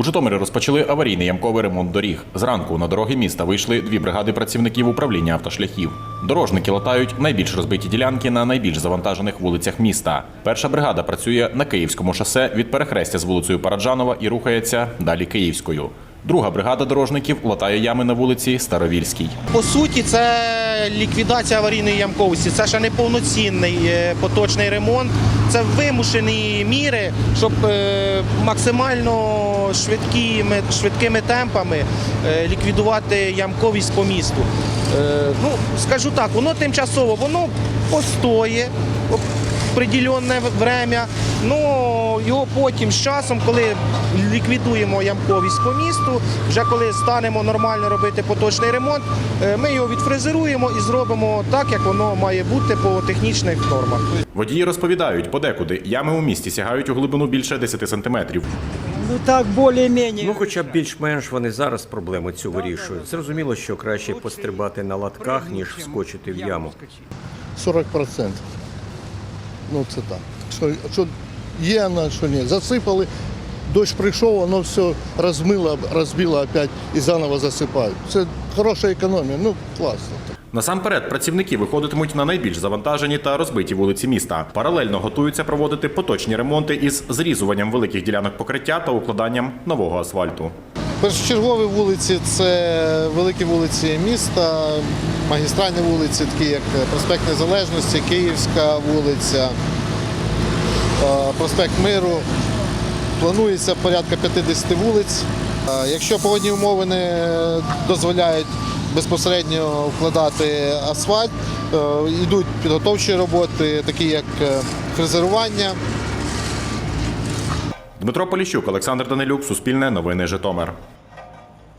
У Житомирі розпочали аварійний ямковий ремонт доріг. Зранку на дороги міста вийшли дві бригади працівників управління автошляхів. Дорожники латають найбільш розбиті ділянки на найбільш завантажених вулицях міста. Перша бригада працює на Київському шосе від перехрестя з вулицею Параджанова і рухається далі Київською. Друга бригада дорожників латає ями на вулиці Старовільській. По суті, це ліквідація аварійної ямковості. Це ще не повноцінний е, поточний ремонт. Це вимушені міри, щоб е, максимально швидкими, швидкими темпами е, ліквідувати ямковість по місту. Ну, скажу так, воно тимчасово, воно постоє приділене время. Ну його потім з часом, коли ліквідуємо ямковість по місту, вже коли станемо нормально робити поточний ремонт, е, ми його відфрезеруємо і зробимо так, як воно має бути по технічних нормах. Водії розповідають, подекуди ями у місті сягають у глибину більше 10 сантиметрів. Ну так, більш-менш. Ну, хоча б більш-менш вони зараз проблему цю вирішують. Зрозуміло, що краще пострибати на латках, ніж вскочити в яму. 40%. Ну це так. Що, що є, на що ні. Засипали, дощ прийшов, воно все розмило, розбило опять і заново засипають. Це хороша економія, ну класно. Насамперед, працівники виходитимуть на найбільш завантажені та розбиті вулиці міста. Паралельно готуються проводити поточні ремонти із зрізуванням великих ділянок покриття та укладанням нового асфальту. Першочергові вулиці це великі вулиці міста, магістральні вулиці, такі як проспект Незалежності, Київська вулиця, проспект Миру. Планується порядка 50 вулиць. Е, Якщо погодні умови не дозволяють безпосередньо вкладати асфальт, е, йдуть підготовчі роботи, такі як е, фрезерування. Дмитро Поліщук, Олександр Данилюк, Суспільне новини Житомир.